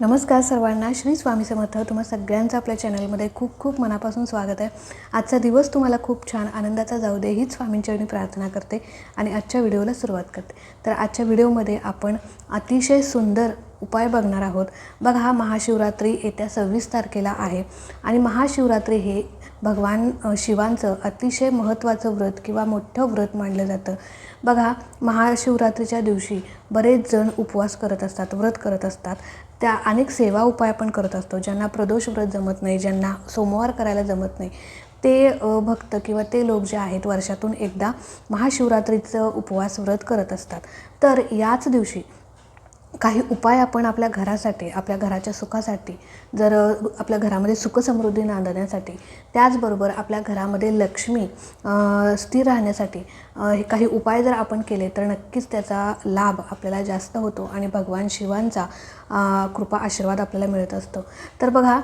नमस्कार सर्वांना श्री स्वामी समर्थ. तुम्हा सगळ्यांचं आपल्या चॅनलमध्ये खूप खूप मनापासून स्वागत आहे. आजचा दिवस तुम्हाला खूप छान आनंदाचा जाऊ दे हीच स्वामींचरणी प्रार्थना करते आणि आजच्या व्हिडिओला सुरुवात करते. तर आजच्या व्हिडिओमध्ये आपण अतिशय सुंदर उपाय बघणार आहोत. बघा हा महाशिवरात्री येत्या सव्वीस तारखेला आहे आणि महाशिवरात्री हे भगवान शिवांचं अतिशय महत्त्वाचं व्रत किंवा मोठं व्रत मानलं जातं. बघा महाशिवरात्रीच्या दिवशी बरेच जण उपवास करत असतात व्रत करत असतात. त्या अनेक सेवा उपाय आपण करत असतो ज्यांना प्रदोष व्रत जमत नाही ज्यांना सोमवार करायला जमत नाही. ते भक्त किंवा ते लोक जे आहेत वर्षातून एकदा महाशिवरात्रीचं उपवास व्रत करत असतात. तर याच दिवशी काही उपाय आपण आपल्या घरासाठी आपल्या घराच्या सुखासाठी जर आपल्या घरामध्ये सुखसमृद्धी नांदण्यासाठी त्याचबरोबर आपल्या घरामध्ये लक्ष्मी स्थिर राहण्यासाठी हे काही उपाय जर आपण केले तर नक्कीच त्याचा लाभ आपल्याला जास्त होतो आणि भगवान शिवांचा कृपा आशीर्वाद आपल्याला मिळत असतो. तर बघा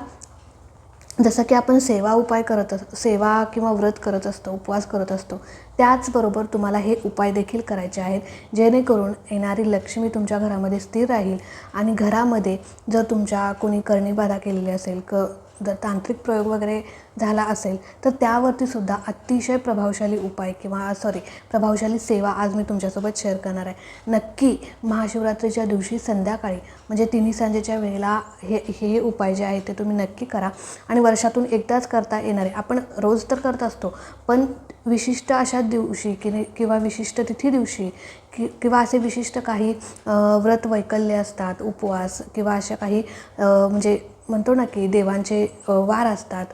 जसं की आपण सेवा उपाय करत अस सेवा किंवा व्रत करत असतो उपवास करत असतो त्याचबरोबर तुम्हाला हे उपाय देखील करायचे आहेत. जेणेकरून येणारी लक्ष्मी तुमच्या घरामध्ये स्थिर राहील आणि घरामध्ये जर तुमच्या कोणी करणीबाधा केलेली असेल क जर तांत्रिक प्रयोग वगैरे झाला असेल तर त्यावरती सुद्धा अतिशय प्रभावशाली उपाय किंवा सॉरी प्रभावशाली सेवा आज मी तुमच्यासोबत शेअर करणार आहे. नक्की महाशिवरात्रीच्या दिवशी संध्याकाळी म्हणजे तिन्ही सांजेच्या वेळेला हे हे उपाय जे आहेत ते तुम्ही नक्की करा. आणि वर्षातून एकदाच करता येणारे आपण रोज तर करत असतो पण विशिष्ट अशा दिवशी कि किंवा विशिष्ट तिथी दिवशी कि किंवा असे विशिष्ट काही व्रत वैकल्य असतात उपवास किंवा अशा काही म्हणजे म्हणतो ना की देवांचे वार असतात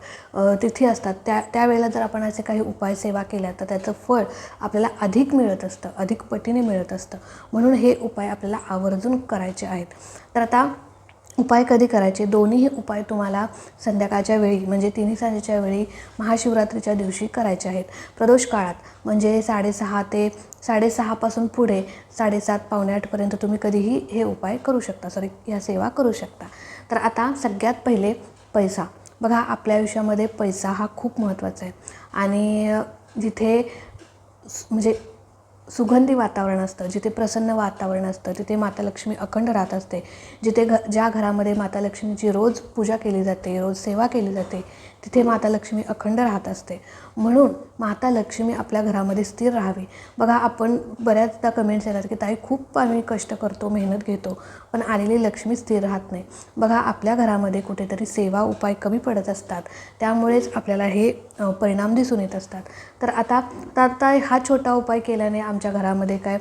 तिथी असतात त्या त्यावेळेला जर आपण असे काही उपाय सेवा केल्या तर त्याचं फळ आपल्याला अधिक मिळत असतं अधिक पटीने मिळत असतं. म्हणून हे उपाय आपल्याला आवर्जून करायचे आहेत. तर आता उपाय कधी करायचे? दोन्हीही उपाय तुम्हाला संध्याकाळच्या वेळी म्हणजे तिन्ही सांजेच्या वेळी महाशिवरात्रीच्या दिवशी करायचे आहेत. प्रदोष काळात म्हणजे साडेसहा ते साडेसहापासून पुढे साडेसात पावणे आठपर्यंत तुम्ही कधीही हे उपाय करू शकता सॉरी ह्या सेवा करू शकता. तर आता सगळ्यात पहिले पैसा. बघा आपल्या आयुष्यामध्ये पैसा हा खूप महत्त्वाचा आहे. आणि जिथे म्हणजे सुगंधी वातावरण असतं जिथे प्रसन्न वातावरण असतं तिथे माता लक्ष्मी अखंड राहत असते. जिथे घ ज्या घरामध्ये माता लक्ष्मीची रोज पूजा केली जाते रोज सेवा केली जाते तिथे माता लक्ष्मी अखंड राहत असते. म्हणून माता लक्ष्मी आपल्या घरामध्ये स्थिर राहावी. बघा आपण बऱ्याचदा कमेंट्स येतात की ताई खूप आम्ही कष्ट करतो मेहनत घेतो पण आलेली लक्ष्मी स्थिर राहत नाही. बघा आपल्या घरामध्ये कुठेतरी सेवा उपाय कमी पडत असतात. त्यामुळेच आपल्याला हे परिणाम दिसून येत असतात. तर आता तर आता हा छोटा उपाय केल्याने आमच्या घरामध्ये काय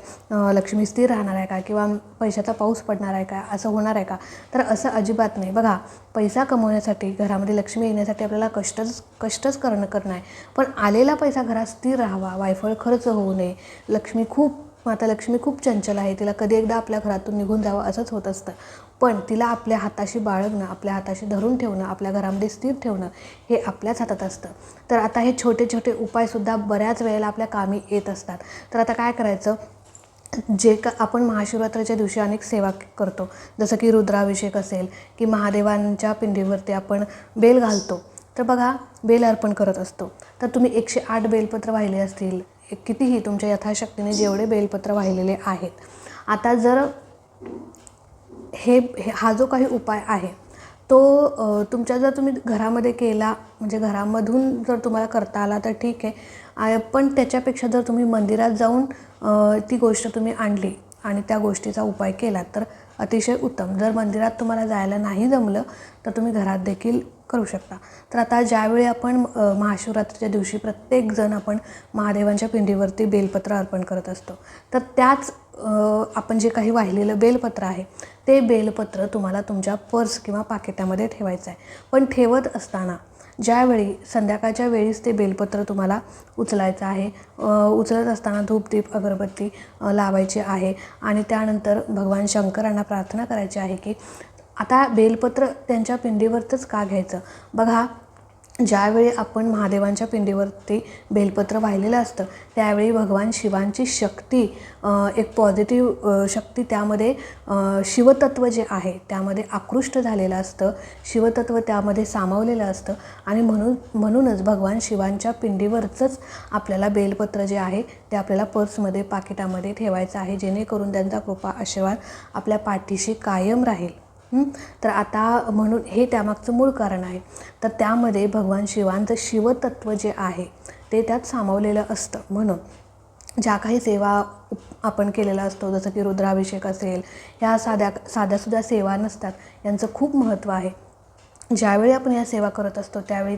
लक्ष्मी स्थिर राहणार आहे का? किंवा पैशाचा पाऊस पडणार आहे का? असं होणार आहे का? तर असं अजिबात नाही. बघा पैसा कमवण्यासाठी घरामध्ये लक्ष्मी येण्यासाठी आपल्याला कष्टच कष्टच करणं करणं आहे. पण आलेला पैसा घरात स्थिर राहावा वायफळ खर्च होऊ नये. लक्ष्मी खूप माता लक्ष्मी खूप चंचल आहे. तिला कधी एकदा आपल्या घरातून निघून जावं असंच होत असतं. पण तिला आपल्या हाताशी बाळगणं आपल्या हाताशी धरून ठेवणं आपल्या घरामध्ये स्थिर ठेवणं हे आपल्याच हातात असतं. तर आता हे छोटे छोटे उपायसुद्धा बऱ्याच वेळेला आपल्या कामी येत असतात. तर आता काय करायचं? जे का आपण महाशिवरात्रीच्या दिवशी अनेक सेवा करतो. जसं की रुद्राभिषेक असेल की महादेवांच्या पिंडीवरती आपण बेल घालतो. तर बघा बेल अर्पण करत असतो. तर तुम्ही एकशे आठ बेलपत्र वाहिले असतील. कितीही तुमच्या यथाशक्तीने जेवढे बेलपत्र वाहिलेले आहेत. आता जर हे हे- हा जो काही उपाय आहे तो तुमच्या जर तुम्ही घरामध्ये केला म्हणजे घरामधून जर तुम्हाला करता आला तर ठीक आहे. पण त्याच्यापेक्षा जर तुम्ही मंदिरात जाऊन ती गोष्ट तुम्ही आणली आणि त्या गोष्टीचा उपाय केला तर अतिशय उत्तम. जर मंदिरात तुम्हाला जायला नाही जमलं तर तुम्ही घरात देखील करू शकता. तर आता ज्यावेळी आपण महाशिवरात्रीच्या दिवशी प्रत्येकजण आपण महादेवांच्या पिंडीवरती बेलपत्र अर्पण करत असतो तर त्याच आपण जे काही वाहिलेलं बेलपत्र आहे ते बेलपत्र तुम्हाला तुमच्या पर्स किंवा पाकिटामध्ये ठेवायचं आहे. पण ठेवत असताना ज्यावेळी संध्याकाळच्या वेळीच ते बेलपत्र तुम्हाला उचलायचं आहे. उचलत असताना धूपदीप अगरबत्ती लावायची आहे. आणि त्यानंतर भगवान शंकरांना प्रार्थना करायची आहे की आता बेलपत्र त्यांच्या पिंडीवरच का घ्यायचं? बघा ज्यावेळी आपण महादेवांच्या पिंडीवरती बेलपत्र वाहिलेलं असतं त्यावेळी भगवान शिवांची शक्ती एक पॉझिटिव्ह शक्ती त्यामध्ये शिवतत्व जे आहे त्यामध्ये आकृष्ट झालेलं असतं. शिवतत्व त्यामध्ये सामावलेलं असतं. आणि म्हणून म्हणूनच भगवान शिवांच्या पिंडीवरचंच आपल्याला बेलपत्र जे आहे ते आपल्याला पर्समध्ये पाकिटामध्ये ठेवायचं आहे जेणेकरून त्यांचा कृपा आशीर्वाद आपल्या पाठीशी कायम राहील. तर आता म्हणून हे त्यामागचं मूळ कारण आहे. तर त्यामध्ये भगवान शिवांचं शिवतत्व जे आहे ते त्यात सामावलेलं असतं. म्हणून ज्या काही सेवा आपण केलेला असतो जसं की रुद्राभिषेक असेल ह्या साध्या साध्यासुद्धा सेवा नसतात. यांचं खूप महत्त्व आहे. ज्यावेळी आपण या सेवा करत असतो त्यावेळी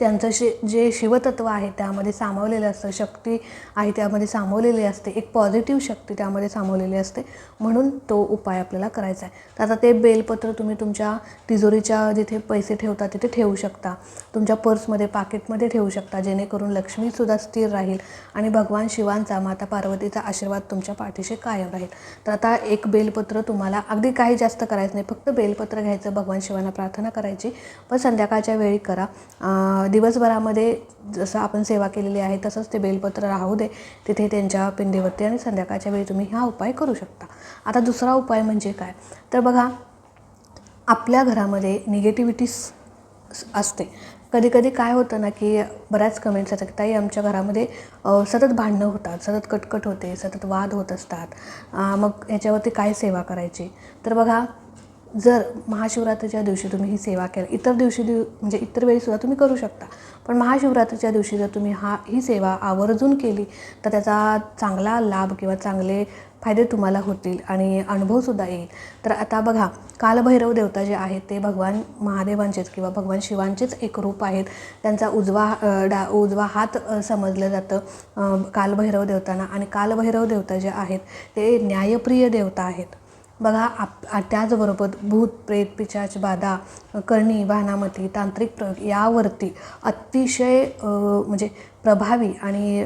त्यांचं शे जे शिवतत्व आहे त्यामध्ये सामावलेलं असतं शक्ती आहे त्यामध्ये सामावलेली असते एक पॉझिटिव्ह शक्ती त्यामध्ये सामावलेली असते म्हणून तो उपाय आपल्याला करायचा आहे. तर आता ते बेलपत्र तुम्ही तुमच्या तिजोरीच्या जिथे पैसे ठेवता तिथे ठेवू शकता. तुमच्या पर्समध्ये पाकिटमध्ये ठेवू शकता. जेणेकरून लक्ष्मीसुद्धा स्थिर राहील आणि भगवान शिवांचा माता पार्वतीचा आशीर्वाद तुमच्या पाठीशी कायम राहील. तर आता एक बेलपत्र तुम्हाला अगदी काही जास्त करायचं नाही. फक्त बेलपत्र घ्यायचं भगवान शिवांना प्रार्थना करायची. पण संध्याकाळच्या वेळी करा. दिवसभरामध्ये जसं आपण सेवा केलेली आहे तसंच ते बेलपत्र राहू दे. तिथे त्यांच्या पिंडीवरती आणि संध्याकाळच्या वेळी तुम्ही हा उपाय करू शकता. आता दुसरा उपाय म्हणजे काय? तर बघा आपल्या घरामध्ये निगेटिव्हिटी असते. कधी कधी काय होतं ना की बऱ्याच कमेंट्स येतात की ताई आमच्या घरामध्ये सतत भांडणं होतात सतत कटकट होते सतत वाद होत असतात. मग याच्यावरती काय सेवा करायची? तर बघा जर महाशिवरात्रीच्या दिवशी तुम्ही ही सेवा केली इतर दिवशी दिव म्हणजे इतर वेळीसुद्धा तुम्ही करू शकता. पण महाशिवरात्रीच्या दिवशी जर तुम्ही हा ही सेवा आवर्जून केली तर त्याचा चांगला लाभ किंवा चांगले फायदे तुम्हाला होतील आणि अनुभवसुद्धा येईल. तर आता बघा कालभैरव देवता जे आहेत ते भगवान महादेवांचेच किंवा भगवान शिवांचेच एक रूप आहेत. त्यांचा उजवा डा उजवा हात समजलं जातं कालभैरव देवतांना. आणि कालभैरव देवता जे आहेत ते न्यायप्रिय देवता आहेत. बघा आप त्याचबरोबर भूत प्रेत पिशाच बाधा करणी वाहनामती तांत्रिक प्रयोग यावरती अतिशय म्हणजे प्रभावी आणि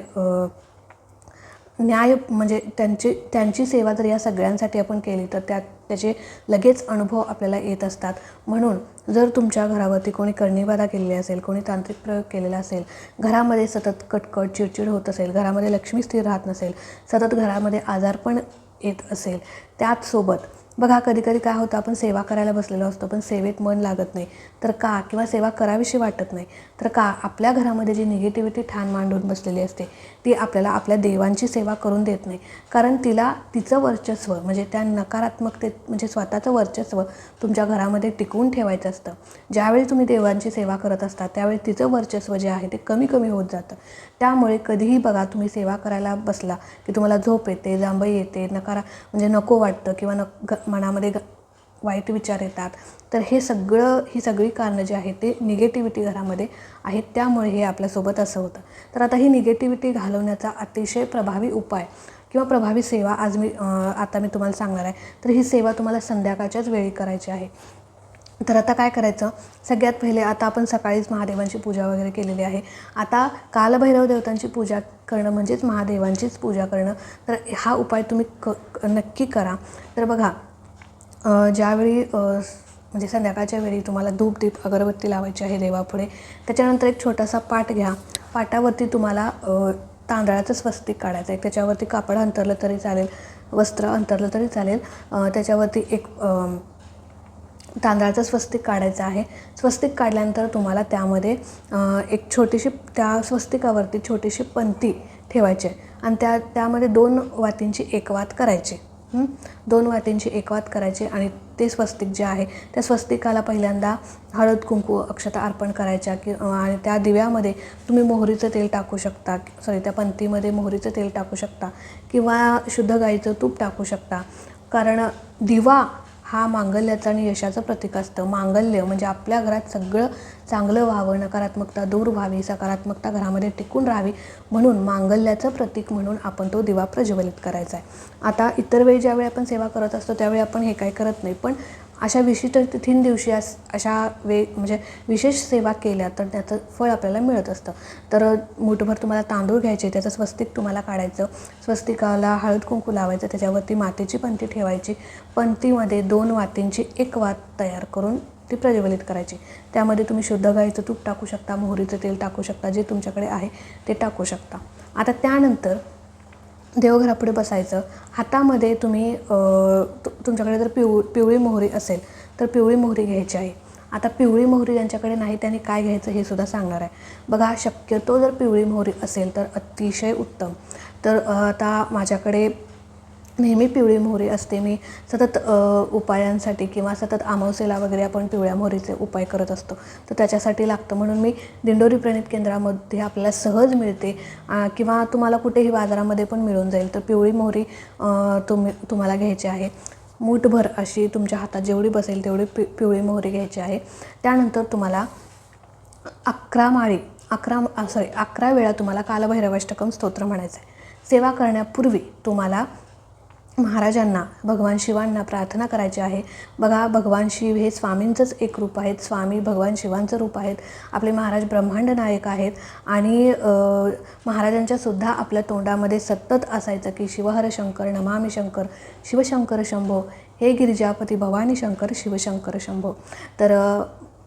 न्याय म्हणजे त्यांची त्यांची सेवा जर या सगळ्यांसाठी आपण केली तर त्यात त्याचे लगेच अनुभव आपल्याला येत असतात. म्हणून जर तुमच्या घरावरती कोणी करणीबाधा केलेली असेल कोणी तांत्रिक प्रयोग केलेला असेल घरामध्ये सतत कटकट चिडचिड होत असेल घरामध्ये लक्ष्मी स्थिर राहत नसेल सतत घरामध्ये आजारपण येत असेल. त्याचसोबत बघा कधी कधी काय होतं आपण सेवा करायला बसलेलो असतो पण सेवेत मन लागत नाही. तर का? किंवा सेवा करावीशी वाटत नाही. तर का? आपल्या घरामध्ये जी निगेटिव्हिटी ठाण मांडून बसलेली असते ती आपल्याला आपल्या देवांची सेवा करून देत नाही. कारण तिला तिचं वर्चस्व म्हणजे त्या नकारात्मकतेत म्हणजे स्वतःचं वर्चस्व तुमच्या घरामध्ये टिकवून ठेवायचं असतं. ज्यावेळी तुम्ही देवांची सेवा करत असता त्यावेळी तिचं वर्चस्व जे आहे ते कमी कमी होत जातं. त्यामुळे कधीही बघा तुम्ही सेवा करायला बसला की तुम्हाला झोप येते जांभई येते नकारा म्हणजे नको वाटतं किंवा न ग- मनामध्ये ग वाईट विचार येतात. तर हे सगळं ही सगळी कारणं जी आहेत ते निगेटिव्हिटी घरामध्ये आहेत. त्यामुळे हे आपल्यासोबत असं होतं. तर आता ही निगेटिव्हिटी घालवण्याचा अतिशय प्रभावी उपाय किंवा प्रभावी सेवा आज मी आता मी तुम्हाला सांगणार आहे. तर ही सेवा तुम्हाला संध्याकाळच्याच वेळी करायची आहे. तर आता काय करायचं? सगळ्यात पहिले आता आपण सकाळीच महादेवांची पूजा वगैरे केलेली आहे. आता कालभैरव देवतांची पूजा करणं म्हणजेच महादेवांचीच पूजा करणं. तर हा उपाय तुम्ही क नक्की करा. तर बघा ज्यावेळी म्हणजे संध्याकाळच्या वेळी तुम्हाला धूप दीप अगरबत्ती लावायची आहे देवापुढे त्याच्यानंतर एक छोटासा पाट घ्या. पाटावरती तुम्हाला तांदळाचं स्वस्तिक काढायचं आहे त्याच्यावरती कापड अंतरलं तरी चालेल वस्त्र अंतरलं तरी चालेल. त्याच्यावरती एक तांदळाचं स्वस्तिक काढायचं आहे. स्वस्तिक काढल्यानंतर तुम्हाला त्यामध्ये एक छोटीशी त्या स्वस्तिकावरती छोटीशी पंती ठेवायची आहे. आणि त्या त्यामध्ये दोन वातींची एक वात करायची दोन वाटेंची एकवात करायची आणि ते स्वस्तिक जे आहे त्या स्वस्तिकाला पहिल्यांदा हळद कुंकू अक्षता अर्पण करायच्या की आणि त्या दिव्यामध्ये तुम्ही मोहरीचं तेल टाकू शकता सॉरी त्या पंथीमध्ये मोहरीचं तेल टाकू शकता किंवा शुद्ध गाईचं तूप टाकू शकता. कारण दिवा हा मांगल्याचं आणि यशाचं प्रतीक असतं. मांगल्य म्हणजे आपल्या घरात सगळं चांगलं व्हावं नकारात्मकता दूर व्हावी सकारात्मकता घरामध्ये टिकून राहावी म्हणून मांगल्याचं प्रतीक म्हणून आपण तो दिवा प्रज्वलित करायचा आहे. आता इतर वेळी ज्यावेळी आपण सेवा करत असतो त्यावेळी आपण हे काय करत नाही पण अशा विशिष्ट तिथीन दिवशी अस अशा वे म्हणजे विशेष सेवा केल्या तर त्याचं फळ आपल्याला मिळत असतं. तर मुठभर तुम्हाला तांदूळ घ्यायचे त्याचं स्वस्तिक तुम्हाला काढायचं. स्वस्तिकाला हळद कुंकू लावायचं त्याच्यावरती मातीची पंती ठेवायची. पंतीमध्ये दोन वातींची एक वात तयार करून ती प्रज्वलित करायची. त्यामध्ये तुम्ही शुद्ध गाईचं तूप टाकू शकता मोहरीचं तेल टाकू शकता जे तुमच्याकडे आहे ते टाकू शकता. आता त्यानंतर देवघरापुढे बसायचं. हातामध्ये तुम्ही तु तुमच्याकडे जर पिव पिवळी मोहरी असेल तर पिवळी मोहरी घ्यायची आहे. आता पिवळी मोहरी ज्यांच्याकडे नाही त्यांनी काय घ्यायचं हे सुद्धा सांगणार आहे. बघा शक्यतो जर पिवळी मोहरी असेल तर अतिशय उत्तम. तर आता माझ्याकडे नेहमी पिवळी मोहरी असते. मी सतत उपायांसाठी किंवा सतत अमावसेला वगैरे आपण पिवळ्या मोहरीचे उपाय करत असतो. तर त्याच्यासाठी लागतं. म्हणून मी दिंडोरी प्रणित केंद्रामध्ये आपल्याला सहज मिळते. किंवा तुम्हाला कुठेही बाजारामध्ये पण मिळून जाईल. तर पिवळी मोहरी तुम्ही तुम्हाला घ्यायची आहे. मूठभर अशी तुमच्या हातात जेवढी बसेल तेवढी पि पिवळी मोहरी घ्यायची आहे. त्यानंतर तुम्हाला अकरा माळी अकरा सॉरी अकरा वेळा तुम्हाला कालभैरवाष्टकम स्तोत्र म्हणायचं आहे सेवा करण्यापूर्वी तुम्हाला महाराजांना भगवान शिवांना प्रार्थना करायची आहे. बघा भगवान शिव हे स्वामींचंच एक रूप आहेत. स्वामी भगवान शिवांचं रूप आहेत. आपले महाराज ब्रह्मांड नायक आहेत. आणि महाराजांच्यासुद्धा आपल्या तोंडामध्ये सतत असायचं की शिवहर शंकर नमामी शंकर शिवशंकर शंभो हे गिरिजापती भवानी शंकर शिवशंकर शंभो. तर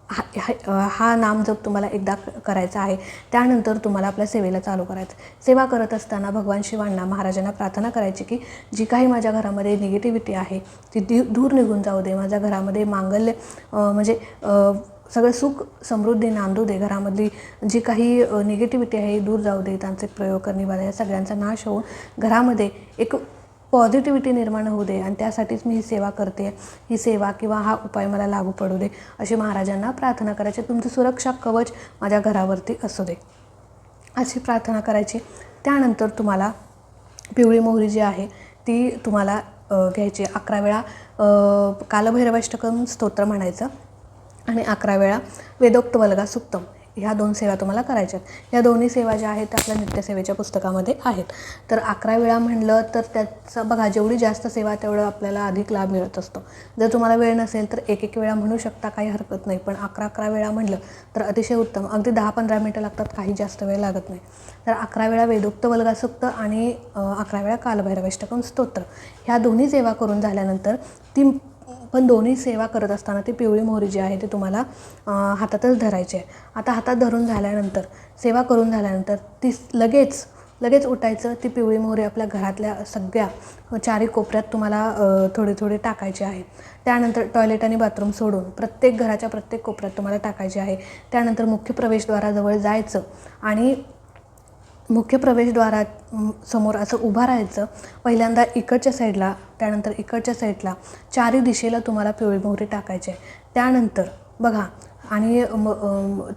हा हा- हा नामजप तुम्हाला एकदा करायचा आहे त्यानंतर तुम्हाला आपल्या सेवेला चालू करायचं. सेवा करत असताना भगवान शिवांना महाराजांना प्रार्थना करायची की जी काही माझ्या घरामध्ये निगेटिव्हिटी आहे ती दी दूर निघून जाऊ दे. माझ्या घरामध्ये मांगल्य म्हणजे सगळं सुख समृद्धी नांदू दे. घरामधली जी काही निगेटिव्हिटी आहे दूर जाऊ दे. त्यांचे प्रयोग करणे या सगळ्यांचा नाश होऊन घरामध्ये एक पॉझिटिव्हिटी निर्माण होऊ दे आणि त्यासाठीच मी ही सेवा करते ही सेवा किंवा हा उपाय मला लागू पडू दे अशी महाराजांना प्रार्थना करायची. तुमचं सुरक्षा कवच माझ्या घरावरती असू दे. अशी प्रार्थना करायची. त्यानंतर तुम्हाला पिवळी मोहरी जी आहे ती तुम्हाला घ्यायची. अकरा वेळा कालभैरवाष्टकम स्तोत्र म्हणायचं. आणि अकरा वेळा वेदोक्त वल्गा सुक्तम. ह्या दोन सेवा तुम्हाला करायच्या आहेत. या दोन्ही सेवा ज्या आहेत त्या आपल्या नित्यसेवेच्या पुस्तकामध्ये आहेत. तर अकरा वेळा म्हणलं तर त्याचं बघा जेवढी जास्त सेवा तेवढं आपल्याला अधिक लाभ मिळत असतो. जर तुम्हाला वेळ नसेल तर एक एक वेळा म्हणू शकता काही हरकत नाही. पण अकरा अकरा वेळा म्हणलं तर अतिशय उत्तम. अगदी दहा पंधरा मिनटं लागतात काही जास्त वेळ लागत नाही. तर अकरा वेळा वेदोक्त वल्गासुक्त आणि अकरा वेळा कालभैरवाष्टकम स्तोत्र. ह्या दोन्ही सेवा करून झाल्यानंतर ती पण दोन्ही सेवा करत असताना ती पिवळी मोहरी जी आहे ती तुम्हाला हातातच धरायची आहे. आता हातात धरून झाल्यानंतर सेवा करून झाल्यानंतर ती लगेच लगेच उठायचं ती पिवळी मोहरी आपल्या घरातल्या सगळ्या चारी कोपऱ्यात तुम्हाला थोडी थोडी टाकायची आहे. त्यानंतर टॉयलेट आणि बाथरूम सोडून प्रत्येक घराच्या प्रत्येक कोपऱ्यात तुम्हाला टाकायची आहे. त्यानंतर मुख्य प्रवेशद्वाराजवळ जायचं आणि मुख्य प्रवेशद्वारा समोर असं उभं राहायचं पहिल्यांदा इकडच्या साईडला त्यानंतर इकडच्या साईडला चारी दिशेला तुम्हाला पिवळी मोहरी टाकायची आहे. त्यानंतर बघा आणि म,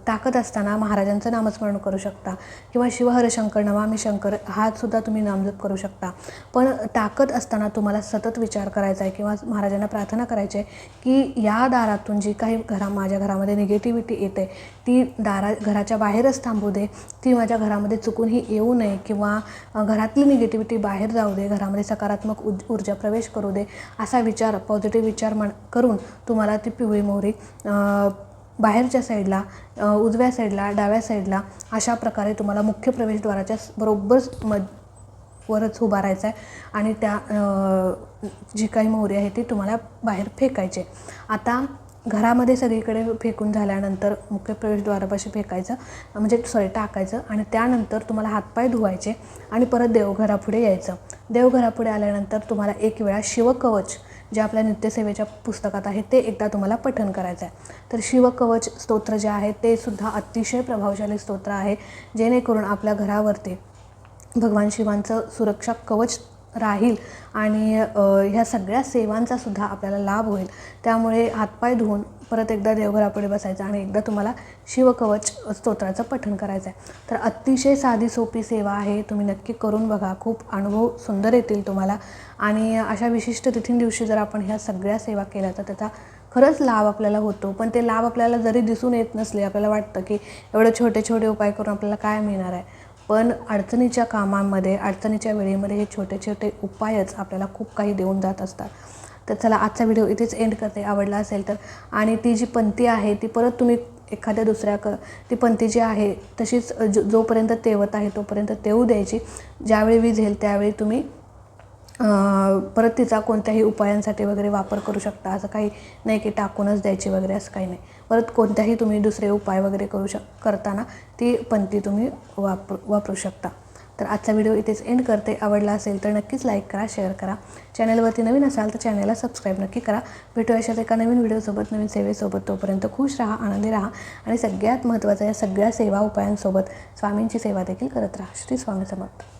टाकत असताना महाराजांचं नामस्मरण करू शकता. किंवा शिवहर शंकर नमामि शंकर हा सुद्धा तुम्ही नामजप करू शकता. पण टाकत असताना तुम्हाला सतत विचार करायचा आहे किंवा महाराजांना प्रार्थना करायची आहे की या दारातून जी काही घरा माझ्या घरामध्ये निगेटिव्हिटी येते ती दारा घराच्या बाहेरच थांबू दे. ती माझ्या घरामध्ये चुकूनही येऊ नये किंवा घरातली निगेटिव्हिटी बाहेर जाऊ दे. घरामध्ये सकारात्मक उज ऊर्जा प्रवेश करू दे. असा विचार पॉझिटिव्ह विचार म्हण करून तुम्हाला ती पिवळी मोहरी बाहेरच्या साईडला उजव्या साईडला डाव्या साईडला अशा प्रकारे तुम्हाला मुख्य प्रवेशद्वाराच्या बरोबर मध वरच उभा राहायचं आहे आणि त्या जी काही मोहरी आहे ती तुम्हाला बाहेर फेकायची आता घरामध्ये सगळीकडे फेकून झाल्यानंतर मुख्य प्रवेशद्वारापाशी फेकायचं म्हणजे सॉरी टाकायचं आणि त्यानंतर तुम्हाला हातपाय धुवायचे आणि परत देवघरापुढे यायचं. देवघरापुढे आल्यानंतर तुम्हाला एक वेळा शिवकवच जे आपल्या नित्यसेवेच्या पुस्तकात आहे ते एकदा तुम्हाला पठन करायचं आहे. तर शिवकवच स्तोत्र जे आहे ते सुद्धा अतिशय प्रभावशाली स्तोत्र आहे. जेणेकरून आपल्या घरावरती भगवान शिवांचं सुरक्षा कवच राहील आणि ह्या सगळ्या सेवांचा सुद्धा आपल्याला लाभ होईल. त्यामुळे हातपाय धुवून परत एकदा देवघरापुढे बसायचं आणि एकदा तुम्हाला शिवकवच स्तोत्राचं पठण करायचं आहे तर अतिशय साधी सोपी सेवा आहे. तुम्ही नक्की करून बघा. खूप अनुभव सुंदर येतील तुम्हाला. आणि अशा विशिष्ट तिथीन दिवशी जर आपण ह्या सगळ्या सेवा केल्या तर त्याचा खरंच लाभ आपल्याला होतो. पण ते लाभ आपल्याला जरी दिसून येत नसले आपल्याला वाटतं की एवढे छोटे छोटे उपाय करून आपल्याला काय मिळणार आहे? पण अडचणीच्या कामांमध्ये अडचणीच्या वेळेमध्ये हे छोटे छोटे उपायच आपल्याला खूप काही देऊन जात असतात. तर चला आजचा व्हिडिओ इथेच एंड करते. आवडला असेल तर. आणि ती जी पंथी आहे ती परत तुम्ही एखाद्या दुसऱ्या क ती पंथी जी आहे तशीच जो जोपर्यंत तेवत आहे तोपर्यंत तेवू द्यायची. ज्यावेळी वीज येईल त्यावेळी तुम्ही परत तिचा कोणत्याही उपायांसाठी वगैरे वापर करू शकता. असं काही नाही की टाकूनच द्यायची वगैरे असं काही नाही. परत कोणत्याही तुम्ही दुसरे उपाय वगैरे करू शक करताना ती पंथी तुम्ही वापर वापरू शकता. तर आजचा व्हिडिओ इथेच एंड करते. आवडला असेल तर नक्कीच लाईक करा शेअर करा. चॅनलवरती नवीन असाल तर चॅनलला सबस्क्राईब नक्की करा. भेटू अशाच एका नवीन व्हिडिओसोबत नवीन सेवेसोबत. तोपर्यंत खुश राहा आनंदी राहा आणि सगळ्यात महत्त्वाचं या सगळ्या सेवा उपायांसोबत स्वामींची सेवा देखील करत राहा. श्री स्वामी समर्थ.